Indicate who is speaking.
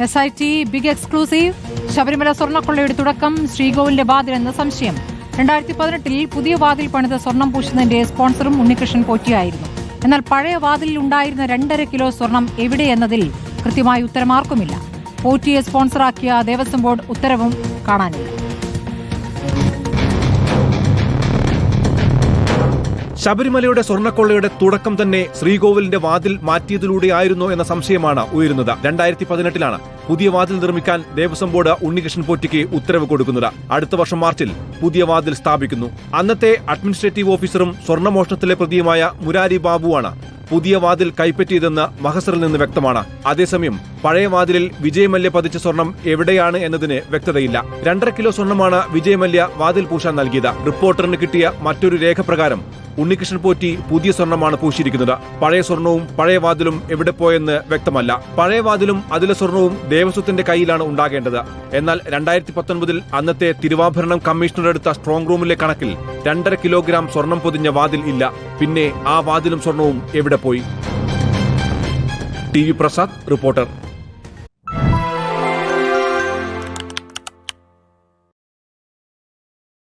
Speaker 1: S I T big exclusive Sabarimala സ്വർണക്കൊള്ളയുടെ തുടക്കം ശ്രീകോവിലിന്റെ എന്ന സംശയം. രണ്ടായിരത്തി പതിനെട്ടിൽ പുതിയ വാതിൽ പണിത സ്വർണം പൂശുന്നതിന്റെ സ്പോൺസറും ഉണ്ണികൃഷ്ണൻ പോറ്റിയായിരുന്നു. എന്നാൽ പഴയ വാതിലിൽ ഉണ്ടായിരുന്ന രണ്ടര കിലോ സ്വർണം എവിടെയെന്നതിൽ കൃത്യമായ ഉത്തരമാർക്കുമില്ല. പോറ്റിയെ സ്പോൺസറാക്കിയ ദേവസ്വം ബോർഡ് ഉത്തരവും കാണാനില്ല.
Speaker 2: ശബരിമലയുടെ സ്വർണക്കൊള്ളയുടെ തുടക്കം തന്നെ ശ്രീകോവിലിന്റെ വാതിൽ മാറ്റിയതിലൂടെയായിരുന്നോ എന്ന സംശയമാണ് ഉയരുന്നത്. രണ്ടായിരത്തി പതിനെട്ടിലാണ് പുതിയ വാതിൽ നിർമ്മിക്കാൻ ദേവസ്വം ബോർഡ് ഉണ്ണികൃഷ്ണൻ പോറ്റിക്ക് ഉത്തരവ് കൊടുക്കുന്നത്. അടുത്ത വർഷം മാർച്ചിൽ പുതിയ വാതിൽ സ്ഥാപിക്കുന്നു. അന്നത്തെ അഡ്മിനിസ്ട്രേറ്റീവ് ഓഫീസറും സ്വർണമോഷണത്തിലെ പ്രതിയുമായ മുരാരി ബാബുവാണ് പുതിയ വാതിൽ കൈപ്പറ്റിയതെന്ന് മഹസറിൽ നിന്ന് വ്യക്തമാണ്. അതേസമയം പഴയ വാതിലിൽ വിജയമല്യ പതിച്ച സ്വർണം എവിടെയാണ് എന്നതിന് വ്യക്തതയില്ല. രണ്ടര കിലോ സ്വർണമാണ് വിജയമല്യ വാതിൽ പൂശാൻ നൽകിയത്. റിപ്പോർട്ടറിന് കിട്ടിയ മറ്റൊരു രേഖ പ്രകാരം ഉണ്ണികൃഷ്ണൻ പോറ്റി പുതിയ സ്വർണമാണ് പൂശിയിരിക്കുന്നത്. പഴയ സ്വർണവും പഴയ വാതിലും എവിടെ പോയെന്ന് വ്യക്തമല്ല. പഴയ വാതിലും അതിലെ സ്വർണവും ദേവസ്വത്തിന്റെ കയ്യിലാണ് ഉണ്ടാകേണ്ടത്. എന്നാൽ രണ്ടായിരത്തി പത്തൊൻപതിൽ അന്നത്തെ തിരുവാഭരണം കമ്മീഷണർ എടുത്ത സ്ട്രോങ് റൂമിലെ കണക്കിൽ രണ്ടര കിലോഗ്രാം സ്വർണം പൊതിഞ്ഞ വാതിൽ ഇല്ല. പിന്നെ ആ വാതിലും സ്വർണവും എവിടെ പോയി? T V Prasad reporter.